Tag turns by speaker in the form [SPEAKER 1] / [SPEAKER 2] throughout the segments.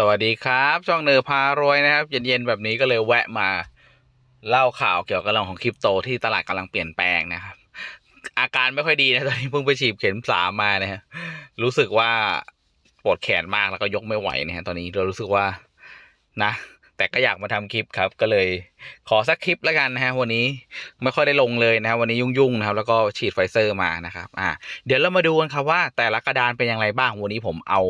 [SPEAKER 1] สวัสดีครับ ช่องเนอพารวยนะครับ เย็นๆแบบนี้ก็เลยแวะมาเล่าข่าวเกี่ยวกับเรื่องของคริปโตที่ตลาดกำลังเปลี่ยนแปลงนะครับ อาการไม่ค่อยดีนะตอนนี้เพิ่งไปฉีดเข็มสามมานะฮะรู้สึกว่าปวดแขนมากแล้วก็ยกไม่ไหวนะฮะตอนนี้เรารู้สึกว่านะ แต่ก็อยากมาทำคลิปครับ ก็เลยขอสักคลิปแล้วกันนะฮะวันนี้ไม่ค่อยได้ลงเลยนะครับวันนี้ยุ่งๆนะครับ แล้วก็ฉีดไฟเซอร์มานะครับอ่าเดี๋ยวเรามาดูกันครับว่าแต่ละกระดานเป็นอย่างไรบ้างวันนี้ผมเอา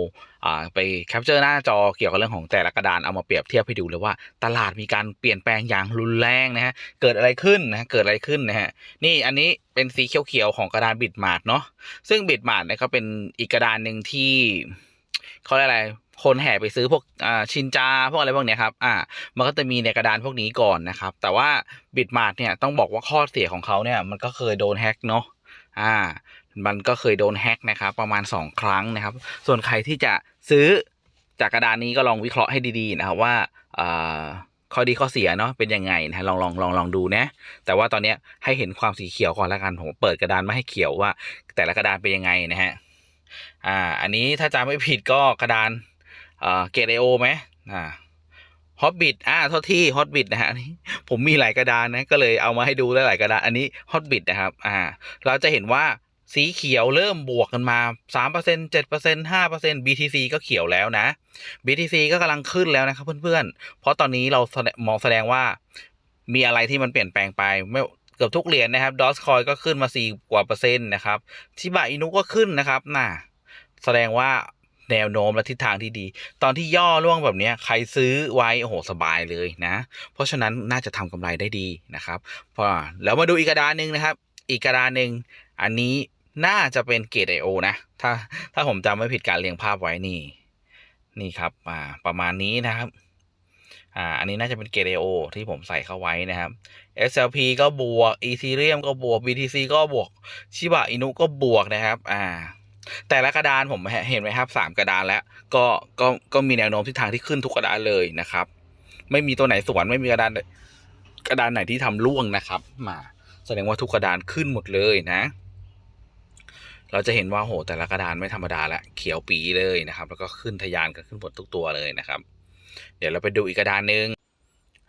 [SPEAKER 1] อ่าไปแคปเจอร์หน้าจอเกี่ยวกับเรื่องของแต่ละกระดานเอามาเปรียบเทียบให้ดูเลยว่า ตลาดมีการเปลี่ยนแปลงอย่างรุนแรงนะฮะเกิดอะไรขึ้นนะเกิดอะไรขึ้นนะฮะนี่อันนี้เป็นสีเขียวๆของกระดานบิดมาดเนาะซึ่งบิดมาดเนี่ยก็เป็นอีกกระดานหนึ่งที่เขาเรียกอะไร คนแห่ไปซื้อพวกอ่าชินจาพวกอะไรพวกเนี้ยครับอ่ามันก็จะมีในกระดานพวกนี้ก่อนนะครับ แต่ว่าบิตมาร์เนี่ยต้องบอกว่าข้อเสียของเขาเนี่ยมันก็เคยโดนแฮ็กเนาะอ่ามันก็เคยโดนแฮ็กนะครับประมาณ 2 ครั้งนะครับ ส่วนใครที่จะซื้อจากกระดานนี้ก็ลองวิเคราะห์ให้ดีๆนะครับว่าอ่าข้อดีข้อเสียเนาะเป็นยังไงนะลองลองลองลองดูนะ แต่ว่าตอนนี้ให้เห็นความสีเขียวก่อนแล้วกันผมเปิดกระดานมาให้เขียวว่า แต่ละกระดานเป็นยังไงนะฮะอ่าอันนี้ถ้าจำไม่ผิดก็กระดาน อ่าเกรโอไหมอ่าฮอตบิ t อ่าโทษที่ฮอตบิ t นะฮะนนี้ผมมีหลายกระดานนะ ก็เลยเอามาให้ดูหลายกระดาน อันนี้ฮอตบิ t นะครับ อ่า เราจะเห็นว่าสีเขียวเริ่มบวกกันมา 3% 7% 5% BTC ก็เขียวแล้วนะ BTC ก็กำลังขึ้นแล้วนะครับเพื่อนๆ เพราะตอนนี้เรามองแสดงว่ามีอะไรที่มันเปลี่ยนแปลงไปไม่เกือบทุกเหรียญนะครับดอสคอยก็ขึ้นมา 4 กว่าเปอร์เซ็นต์นะครับชิบะอินุก็ขึ้นนะครับน่ะแสดงว่า แนวโน้มและทิศทางที่ดี ตอนที่ย่อล่วงแบบนี้ใครซื้อไว้โอ้โหสบายเลยนะ เพราะฉะนั้นน่าจะทำกำไรได้ดีนะครับพอแล้วมาดูอีกกระดานหนึ่งนะครับ อีกกระดานหนึ่งอันนี้น่าจะเป็นเกรดไอโอนะ ถ้าถ้าผมจำไม่ผิดการเรียงภาพไว้นี่ นี่ครับอ่าประมาณนี้นะครับอ่าอันนี้น่าจะเป็นเกรดไอโอที่ผมใส่เข้าไว้นะครับ SLP ก็บวก Ethereum ก็บวก BTC ก็บวกชิบะอินุก็บวกนะครับ อ่า แต่ละกระดานผมเห็นไหมครับสามกระดานแล้วก็ก็ก็มีแนวโน้มทิศทางที่ขึ้นทุกกระดานเลยนะครับ ไม่มีตัวไหนสวนไม่มีกระดานกระดานไหนที่ทำร่วงนะครับ มาแสดงว่าทุกกระดานขึ้นหมดเลยนะ เราจะเห็นว่าโหแต่ละกระดานไม่ธรรมดาละเขียวปีเลยนะครับ แล้วก็ขึ้นทะยานกันขึ้นหมดทุกตัวเลยนะครับ เดี๋ยวเราไปดูอีกกระดานหนึ่ง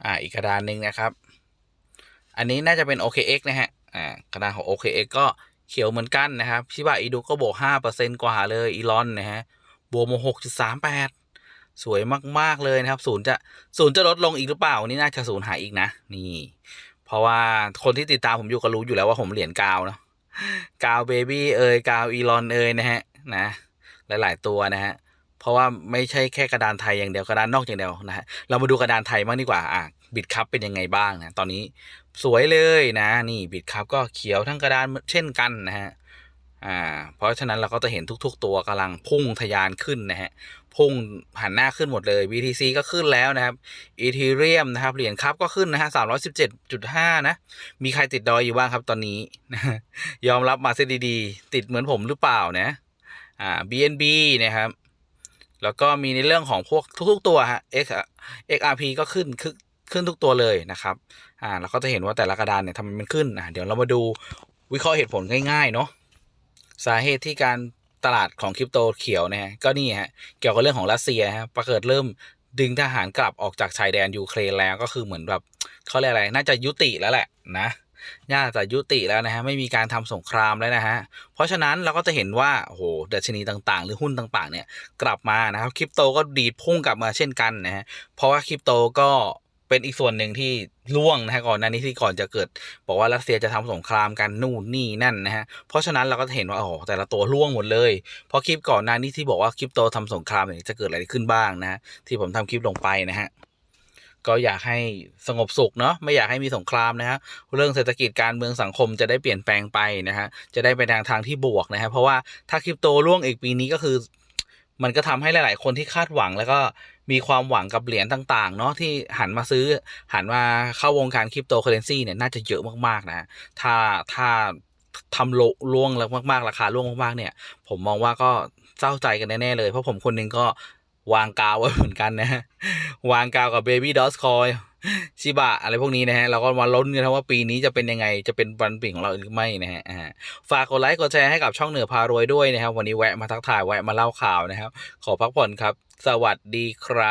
[SPEAKER 1] อ่าอีกกระดานหนึ่งนะครับ อันนี้น่าจะเป็น OKX นะฮะอ่ากระดานของ OKX ก็ เขียวเหมือนกันนะครับชิบะอิดูก็บวกห้าเปอร์เซ็นกว่าเลยอีลอนนะฮะบวกมาหกจุดสามแปดสวยมาก ๆ เลยนะครับศูนย์จะศูนย์จะลดลงอีกหรือเปล่า นี่น่าจะศูนย์หายอีกนะ นี่ เพราะว่าคนที่ติดตามผมอยู่ก็รู้อยู่แล้วว่าผมเหรียญกาวเนาะกาวเบบี้เอยกาวอีลอนเอยนะฮะนะหลาย ๆ ตัวนะฮะเพราะว่าไม่ใช่แค่กระดานไทยอย่างเดียวกระดานนอกอย่างเดียวนะฮะเรามาดูกระดานไทยบ้างดีกว่าอะ บิดคัพเป็นยังไงบ้างนะตอนนี้สวยเลยนะนี่บิดคัพก็เขียวทั้งกระดานเช่นกันนะฮะอ่าเพราะฉะนั้นเราก็จะเห็นทุก ๆ ตัวกำลังพุ่งทะยานขึ้นนะฮะพุ่งหันหน้าขึ้นหมดเลย BTC ก็ขึ้นแล้วนะครับ Ethereum นะครับเหรียญครับก็ขึ้นนะฮะ317.5นะ มีใครติดดอยอยู่บ้างครับตอนนี้ ยอมรับมาเสียดีๆ ติดเหมือนผมหรือเปล่านะอ่า BNB นะครับแล้วก็มีในเรื่องของพวกทุก ๆ ตัวฮะ X XRP ก็ขึ้น ขึ้นทุกตัวเลยนะครับอ่าเราก็จะเห็นว่าแต่ละกระดานเนี่ยทำไมมันขึ้นอ่าเดี๋ยวเรามาดูวิเคราะห์เหตุผลง่ายๆเนาะสาเหตุที่การตลาดของคริปโตเขียวเนะฮะก็นี่ฮะเกี่ยวกับเรื่องของรัสเซียฮะประเกิดเริ่มดึงทหารกลับออกจากชายแดนยูเครนแล้วก็คือเหมือนแบบเขาเรียกอะไร น่าจะยุติแล้วแหละนะน่าจะยุติแล้วนะฮะไม่มีการทำสงครามแล้วนะฮะเพราะฉะนั้นเราก็จะเห็นว่าโอ้โหดัชนีต่างๆ หรือหุ้นต่างๆเนี่ยกลับมานะครับคริปโตก็ดีดพุ่งกลับมาเช่นกันนะฮะเพราะว่าคริปโตก็ เป็นอีกส่วนหนึ่งที่ล่วงนะฮะก่อนหน้านี้ที่ก่อนจะเกิด บอกว่ารัสเซียจะทำสงครามกันนู่นนี่นั่นนะฮะเพราะฉะนั้นเราก็เห็นว่าโอ้แต่ละตัวล่วงหมดเลยเพราะคลิปก่อนหน้านี้ที่บอกว่าคริปโตทำสงครามเนี่ยจะเกิดอะไรขึ้นบ้างนะฮะที่ผมทำคลิปลงไปนะฮะก็อยากให้สงบสุขเนาะไม่อยากให้มีสงครามนะฮะเรื่องเศรษฐกิจการเมืองสังคมจะได้เปลี่ยนแปลงไปนะฮะจะได้ไปทางทางที่บวกนะฮะเพราะว่าถ้าคริปโตล่วงอีกปีนี้ก็คือ มันก็ทำให้หลาย ๆ คนที่คาดหวังแล้วก็มีความหวังกับเหรียญต่าง ๆ เนาะที่หันมาซื้อหันมาเข้าวงการคริปโตเคอเรนซีเนี่ยน่าจะเยอะมาก ๆ นะ ถ้าถ้าทำโลล่วงแล้วมาก ๆ ราคาล่วงมาก ๆ เนี่ย ผมมองว่าก็เศร้าใจกันแน่ ๆ เลย เพราะผมคนหนึงก็วางกาวไว้เหมือนกันนะ วางกาวกับ Baby d o s c o i ชิบะอะไรพวกนี้นะฮะ เราก็มาลุ้นกันว่าปีนี้จะเป็นยังไงจะเป็นวันเปลี่ยนของเราหรือไม่นะฮะฝากกดไลค์กดแชร์ให้กับช่องเหนือพารวยด้วยนะครับ วันนี้แวะมาทักทายแวะมาเล่าข่าวนะครับ ขอพักผ่อนครับ สวัสดีครับ